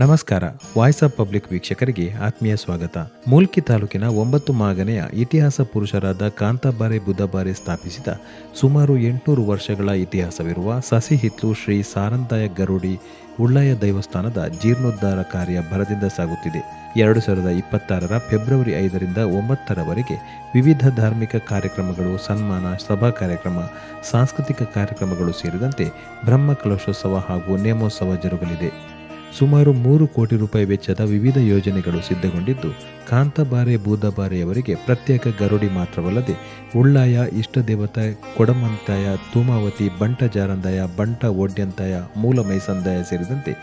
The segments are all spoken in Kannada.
ನಮಸ್ಕಾರ. ವಾಯ್ಸ್ ಆಫ್ ಪಬ್ಲಿಕ್ ವೀಕ್ಷಕರಿಗೆ ಆತ್ಮೀಯ ಸ್ವಾಗತ. ಮೂಲ್ಕಿ ತಾಲೂಕಿನ ಒಂಬತ್ತು ಮಾಗನೆಯ ಇತಿಹಾಸ ಪುರುಷರಾದ ಕಾಂತಾಬಾರೆ ಬುದ್ಧಬಾರೆ ಸ್ಥಾಪಿಸಿದ ಸುಮಾರು ಎಂಟುನೂರು ವರ್ಷಗಳ ಇತಿಹಾಸವಿರುವ ಸಸಿಹಿತ್ಲು ಶ್ರೀ ಸಾರಂದಾಯ ಗರುಡಿ ಉಳ್ಳಾಯ ದೇವಸ್ಥಾನದ ಜೀರ್ಣೋದ್ಧಾರ ಕಾರ್ಯ ಭರದಿಂದ ಸಾಗುತ್ತಿದೆ. ಎರಡು ಸಾವಿರದ ಇಪ್ಪತ್ತಾರರ ಫೆಬ್ರವರಿ ಐದರಿಂದ ಒಂಬತ್ತರವರೆಗೆ ವಿವಿಧ ಧಾರ್ಮಿಕ ಕಾರ್ಯಕ್ರಮಗಳು, ಸನ್ಮಾನ, ಸಭಾ ಕಾರ್ಯಕ್ರಮ, ಸಾಂಸ್ಕೃತಿಕ ಕಾರ್ಯಕ್ರಮಗಳು ಸೇರಿದಂತೆ ಬ್ರಹ್ಮ ಕಲಶೋತ್ಸವ ಹಾಗೂ ನೇಮೋತ್ಸವ ಜರುಗಲಿದೆ. ಸುಮಾರು ಮೂರು ಕೋಟಿ ರೂಪಾಯಿ ವೆಚ್ಚದ ವಿವಿಧ ಯೋಜನೆಗಳು ಸಿದ್ಧಗೊಂಡಿದ್ದು, ಕಾಂತಬಾರೆ ಬೂದಬಾರೆಯವರಿಗೆ ಪ್ರತ್ಯೇಕ ಗರುಡಿ ಮಾತ್ರವಲ್ಲದೆ, ಉಳ್ಳಾಯ, ಇಷ್ಟದೇವತಾ, ಕೊಡಮಂತಾಯ, ತೂಮಾವತಿ, ಬಂಟ ಜಾರಂದಾಯ, ಬಂಟ ಒಡ್ಯಂತಾಯ ಮೂಲ ಮೈಸಂದಾಯ ಸೇರಿದಂತೆ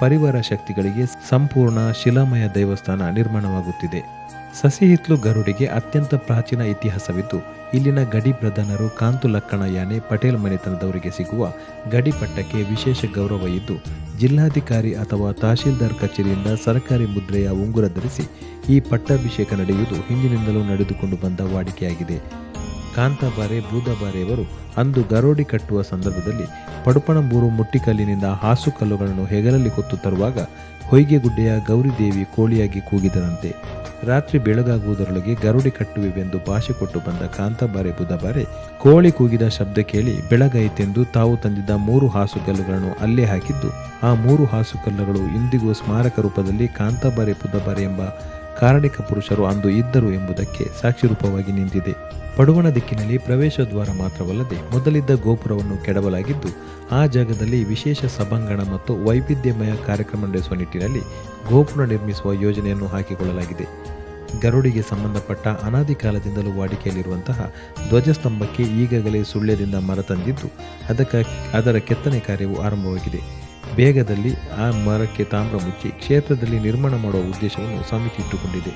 ಪರಿವಾರ ಶಕ್ತಿಗಳಿಗೆ ಸಂಪೂರ್ಣ ಶಿಲಾಮಯ ದೇವಸ್ಥಾನ ನಿರ್ಮಾಣವಾಗುತ್ತಿದೆ. ಸಸಿಹಿತ್ಲು ಗರುಡಿಗೆ ಅತ್ಯಂತ ಪ್ರಾಚೀನ ಇತಿಹಾಸವಿದ್ದು, ಇಲ್ಲಿನ ಗಡಿ ಪ್ರಧಾನರು ಕಾಂತು ಲಕ್ಕಣ ಯಾನೆ ಪಟೇಲ್ ಮನೆತನದವರಿಗೆ ಸಿಗುವ ಗಡಿ ಪಟ್ಟಕ್ಕೆ ವಿಶೇಷ ಗೌರವ ಇದ್ದು, ಜಿಲ್ಲಾಧಿಕಾರಿ ಅಥವಾ ತಹಶೀಲ್ದಾರ್ ಕಚೇರಿಯಿಂದ ಸರ್ಕಾರಿ ಮುದ್ರೆಯ ಉಂಗುರ ಧರಿಸಿ ಈ ಪಟ್ಟಾಭಿಷೇಕ ನಡೆಯುವುದು ಹಿಂದಿನಿಂದಲೂ ನಡೆದುಕೊಂಡು ಬಂದ ವಾಡಿಕೆಯಾಗಿದೆ. ಕಾಂತಾಬಾರೆ ಬೂದಬಾರೆಯವರು ಅಂದು ಗರೋಡಿ ಕಟ್ಟುವ ಸಂದರ್ಭದಲ್ಲಿ ಪಡುಪಣಂಬೂರು ಮುಟ್ಟಿಕಲ್ಲಿನಿಂದ ಹಾಸು ಕಲ್ಲುಗಳನ್ನು ಹೆಗಲಲ್ಲಿ ಹೊತ್ತು ತರುವಾಗ ಹೊಯ್ಗೆಗುಡ್ಡೆಯ ಗೌರಿದೇವಿ ಕೋಳಿಯಾಗಿ ಕೂಗಿದರಂತೆ ರಾತ್ರಿ ಬೆಳಗಾಗುವುದರೊಳಗೆ ಗರುಡಿ ಕಟ್ಟುವೆವೆಂದು ಭಾಷೆ ಕೊಟ್ಟು ಬಂದ ಕಾಂತಬಾರೆ ಬುಧಬಾರೆ ಕೋಳಿ ಕೂಗಿದ ಶಬ್ದ ಕೇಳಿ ಬೆಳಗಾಯಿತೆಂದು ತಾವು ತಂದಿದ್ದ ಮೂರು ಹಾಸುಕಲ್ಲುಗಳನ್ನು ಅಲ್ಲೇ ಹಾಕಿದ್ದು, ಆ ಮೂರು ಹಾಸುಕಲ್ಲುಗಳು ಇಂದಿಗೂ ಸ್ಮಾರಕ ರೂಪದಲ್ಲಿ ಕಾಂತಬಾರೆ ಬುಧಬಾರೆ ಎಂಬ ಕಾರಣಿಕ ಪುರುಷರು ಅಂದು ಇದ್ದರು ಎಂಬುದಕ್ಕೆ ಸಾಕ್ಷಿರೂಪವಾಗಿ ನಿಂತಿದೆ. ಪಡುವಣ ದಿಕ್ಕಿನಲ್ಲಿ ಪ್ರವೇಶ ದ್ವಾರ ಮಾತ್ರವಲ್ಲದೆ ಮೊದಲಿದ್ದ ಗೋಪುರವನ್ನು ಕೆಡವಲಾಗಿದ್ದು, ಆ ಜಾಗದಲ್ಲಿ ವಿಶೇಷ ಸಭಾಂಗಣ ಮತ್ತು ವೈವಿಧ್ಯಮಯ ಕಾರ್ಯಕ್ರಮ ನಡೆಸುವ ನಿಟ್ಟಿನಲ್ಲಿ ಗೋಪುರ ನಿರ್ಮಿಸುವ ಯೋಜನೆಯನ್ನು ಹಾಕಿಕೊಳ್ಳಲಾಗಿದೆ. ಗರುಡಿಗೆ ಸಂಬಂಧಪಟ್ಟ ಅನಾದಿ ಕಾಲದಿಂದಲೂ ವಾಡಿಕೆಯಲ್ಲಿರುವಂತಹ ಧ್ವಜಸ್ತಂಭಕ್ಕೆ ಈಗಾಗಲೇ ಸುಳ್ಯದಿಂದ ಮರ ತಂದಿದ್ದು, ಅದಕ್ಕೆ, ಅದರ ಕೆತ್ತನೆ ಕಾರ್ಯವು ಆರಂಭವಾಗಿದೆ. ಬೇಗದಲ್ಲಿ ಆ ಮರಕ್ಕೆ ತಾಮ್ರ ಮುಚ್ಚಿ ಕ್ಷೇತ್ರದಲ್ಲಿ ನಿರ್ಮಾಣ ಮಾಡುವ ಉದ್ದೇಶವನ್ನು ಸಮಿತಿ ಇಟ್ಟುಕೊಂಡಿದೆ.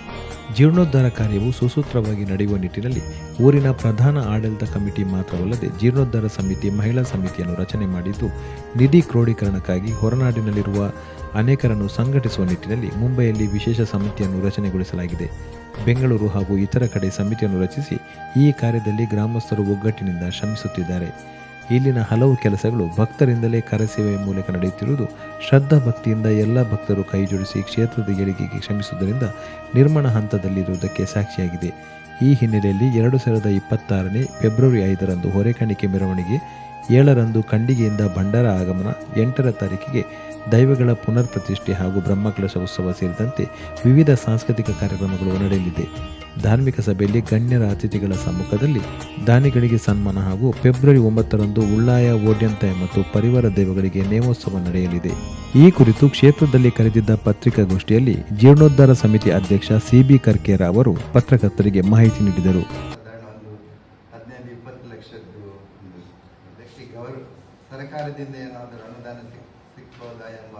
ಜೀರ್ಣೋದ್ಧಾರ ಕಾರ್ಯವು ಸುಸೂತ್ರವಾಗಿ ನಡೆಯುವ ನಿಟ್ಟಿನಲ್ಲಿ ಊರಿನ ಪ್ರಧಾನ ಆಡಳಿತ ಕಮಿಟಿ ಮಾತ್ರವಲ್ಲದೆ ಜೀರ್ಣೋದ್ಧಾರ ಸಮಿತಿ, ಮಹಿಳಾ ಸಮಿತಿಯನ್ನು ರಚನೆ ಮಾಡಿದ್ದು, ನಿಧಿ ಕ್ರೋಢೀಕರಣಕ್ಕಾಗಿ ಹೊರನಾಡಿನಲ್ಲಿರುವ ಅನೇಕರನ್ನು ಸಂಘಟಿಸುವ ನಿಟ್ಟಿನಲ್ಲಿ ಮುಂಬೈಯಲ್ಲಿ ವಿಶೇಷ ಸಮಿತಿಯನ್ನು ರಚನೆಗೊಳಿಸಲಾಗಿದೆ. ಬೆಂಗಳೂರು ಹಾಗೂ ಇತರ ಕಡೆ ಸಮಿತಿಯನ್ನು ರಚಿಸಿ ಈ ಕಾರ್ಯದಲ್ಲಿ ಗ್ರಾಮಸ್ಥರು ಒಗ್ಗಟ್ಟಿನಿಂದ ಶ್ರಮಿಸುತ್ತಿದ್ದಾರೆ. ಇಲ್ಲಿನ ಹಲವು ಕೆಲಸಗಳು ಭಕ್ತರಿಂದಲೇ ಕರೆಸೇವೆ ಮೂಲಕ ನಡೆಯುತ್ತಿರುವುದು ಶ್ರದ್ಧಾ ಭಕ್ತಿಯಿಂದ ಎಲ್ಲ ಭಕ್ತರು ಕೈಜೋಡಿಸಿ ಕ್ಷೇತ್ರದ ಏಳಿಗೆಗೆ ಶ್ರಮಿಸುವುದರಿಂದ ನಿರ್ಮಾಣ ಹಂತದಲ್ಲಿರುವುದಕ್ಕೆ ಸಾಕ್ಷಿಯಾಗಿದೆ. ಈ ಹಿನ್ನೆಲೆಯಲ್ಲಿ ಎರಡು ಸಾವಿರದ ಇಪ್ಪತ್ತಾರನೇ ಫೆಬ್ರವರಿ ಐದರಂದು ಹೊರೆಕಾಣಿಕೆ ಮೆರವಣಿಗೆ ಏಳರಂದು ಖಂಡಿಗೆಯಿಂದ ಭಂಡಾರ ಆಗಮನ ಎಂಟರ ತಾರೀಕಿಗೆ ದೈವಗಳ ಪುನರ್ ಪ್ರತಿಷ್ಠೆ ಹಾಗೂ ಬ್ರಹ್ಮಕಲಶ ಉತ್ಸವ ಸೇರಿದಂತೆ ವಿವಿಧ ಸಾಂಸ್ಕೃತಿಕ ಕಾರ್ಯಕ್ರಮಗಳು ನಡೆಯಲಿದೆ. ಧಾರ್ಮಿಕ ಸಭೆಯಲ್ಲಿ ಗಣ್ಯರ ಅತಿಥಿಗಳ ಸಮ್ಮುಖದಲ್ಲಿ ದಾನಿಗಳಿಗೆ ಸನ್ಮಾನ ಹಾಗೂ ಫೆಬ್ರವರಿ ಒಂಬತ್ತರಂದು ಉಳ್ಳಾಯ ಓಡ್ಯಂತಾಯ ಮತ್ತು ಪರಿವಾರ ದೈವಗಳಿಗೆ ನೇಮೋತ್ಸವ ನಡೆಯಲಿದೆ. ಈ ಕುರಿತು ಕ್ಷೇತ್ರದಲ್ಲಿ ಕರೆದಿದ್ದ ಪತ್ರಿಕಾಗೋಷ್ಠಿಯಲ್ಲಿ ಜೀರ್ಣೋದ್ಧಾರ ಸಮಿತಿ ಅಧ್ಯಕ್ಷ ಸಿಬಿ ಕರ್ಕೇರ ಅವರು ಪತ್ರಕರ್ತರಿಗೆ ಮಾಹಿತಿ ನೀಡಿದರು ಸಾಧಾರಣ ಒಂದು ಹದಿನೈದು ಇಪ್ಪತ್ತು ಲಕ್ಷದ್ದು ಒಂದು ಅದಕ್ಕೆ ಗೌರ ಸರ್ಕಾರದಿಂದ ಏನಾದರೂ ಅನುದಾನ ಸಿಕ್, ಸಿಗ್ಬೋದಾ ಎಂಬ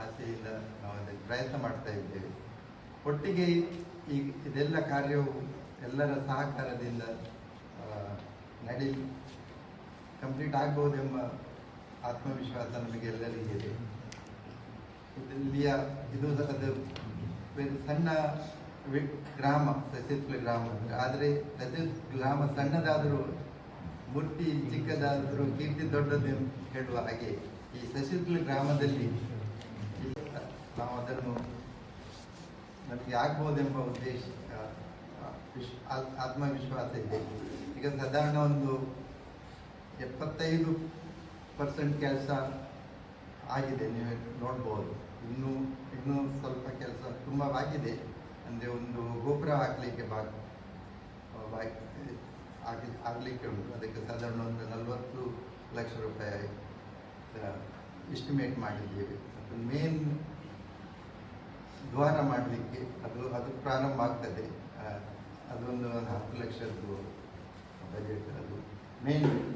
ಆಸೆಯಿಂದ ನಾವು ಅದಕ್ಕೆ ಪ್ರಯತ್ನ ಮಾಡ್ತಾ ಇದ್ದೇವೆ. ಒಟ್ಟಿಗೆ ಈ ಇದೆಲ್ಲ ಕಾರ್ಯವು ಎಲ್ಲರ ಸಹಕಾರದಿಂದ ನಡೆ, ಕಂಪ್ಲೀಟ್ ಆಗ್ಬೋದೆಂಬ ಆತ್ಮವಿಶ್ವಾಸ ನಮಗೆ ಎಲ್ಲರಿಗಿದೆ. ಇಲ್ಲಿಯ ಇದು ಅದು ಸಣ್ಣ ಗ್ರಾಮ ಸಸ್ಯತ್ವ ಗ್ರಾಮ, ಆದರೆ ಸಸ್ಯ ಗ್ರಾಮ ಸಣ್ಣದಾದರೂ ಮೂರ್ತಿ ಚಿಕ್ಕದಾದರೂ ಕೀರ್ತಿ ದೊಡ್ಡದು ಹೇಳುವ ಹಾಗೆ ಈ ಸಸಿತ್ಲ ಗ್ರಾಮದಲ್ಲಿ ನಾವು ಅದನ್ನು ನಮಗೆ ಆಗ್ಬೋದೆಂಬ ಉದ್ದೇಶ ಆತ್ಮವಿಶ್ವಾಸ ಇದೆ. ಈಗ ಸಾಧಾರಣ ಒಂದು ಎಪ್ಪತ್ತೈದು ಪರ್ಸೆಂಟ್ ಕೆಲಸ ಆಗಿದೆ, ನೀವು ನೋಡ್ಬೋದು. ಇನ್ನೂ ಇನ್ನೂ ಸ್ವಲ್ಪ ಕೆಲಸ ತುಂಬ ಬಾಕಿದೆ ಅಂದರೆ ಒಂದು ಗೋಪುರ ಹಾಕಲಿಕ್ಕೆ ಬಾಕಿ ಆಗಿ ಆಗಲಿಕ್ಕೆ ಉಂಟು. ಅದಕ್ಕೆ ಸಾಧಾರಣ ಒಂದು ನಲವತ್ತು ಲಕ್ಷ ರೂಪಾಯಿ ಎಸ್ಟಿಮೇಟ್ ಮಾಡಿದ್ದೇವೆ. ಮತ್ತು ಮೇನ್ ದ್ವಾರ ಮಾಡಲಿಕ್ಕೆ ಅದು ಅದು ಪ್ರಾರಂಭ ಆಗ್ತದೆ. ಅದೊಂದು ಒಂದು ಹತ್ತು ಲಕ್ಷದ್ದು ಬಜೆಟ್ ಅದು. ಮೇನ್